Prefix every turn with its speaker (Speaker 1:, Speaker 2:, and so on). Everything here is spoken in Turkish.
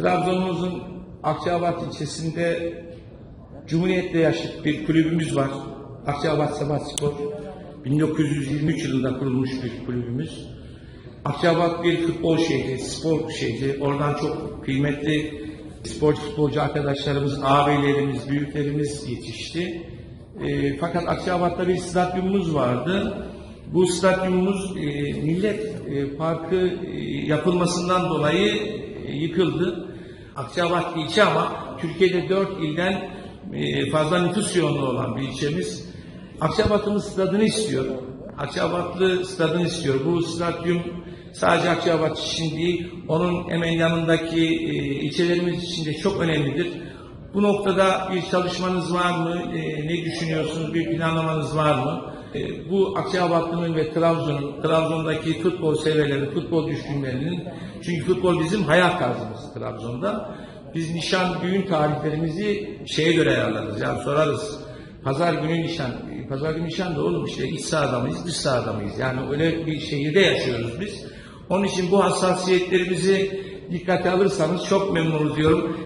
Speaker 1: Trabzon'umuzun Akçabat ilçesinde Cumhuriyet'le yaşıt bir kulübümüz var. Akçabat Sabah Spor. 1923 yılında kurulmuş bir kulübümüz. Akçabat bir futbol şehri, spor şehri. Oradan çok kıymetli sporcu futbolcu arkadaşlarımız, ağabeylerimiz, büyüklerimiz yetişti. E, fakat Akçabat'ta bir stadyumumuz vardı. Bu stadyumumuz e, Millet e, Parkı e, yapılmasından dolayı e, yıkıldı. Bir ilçe ama Türkiye'de dört ilden e, fazla nüfus yoğunluğu olan bir ilçemiz. Akçabat'ımız stadını istiyor. Akçabatlı stadını istiyor. Bu stadyum sadece Akçabat için değil, onun hemen yanındaki e, ilçelerimiz için de çok önemlidir. Bu noktada bir çalışmanız var mı? E, ne düşünüyorsunuz? Bir planlamanız var mı? E, bu Akçabatlı'nın ve Trabzon'un, Trabzon'daki futbol severleri, futbol düşkünlerinin, çünkü futbol bizim hayat tarzımız Trabzon'da. Biz nişan, düğün tarihlerimizi şeye göre ayarlarız. Yani sorarız. Pazar günü nişan, pazar günü nişan da oğlum işte iç sahada mıyız, dış sahada mıyız? Yani öyle bir şehirde yaşıyoruz biz. Onun için bu hassasiyetlerimizi dikkate alırsanız çok memnun oluyorum.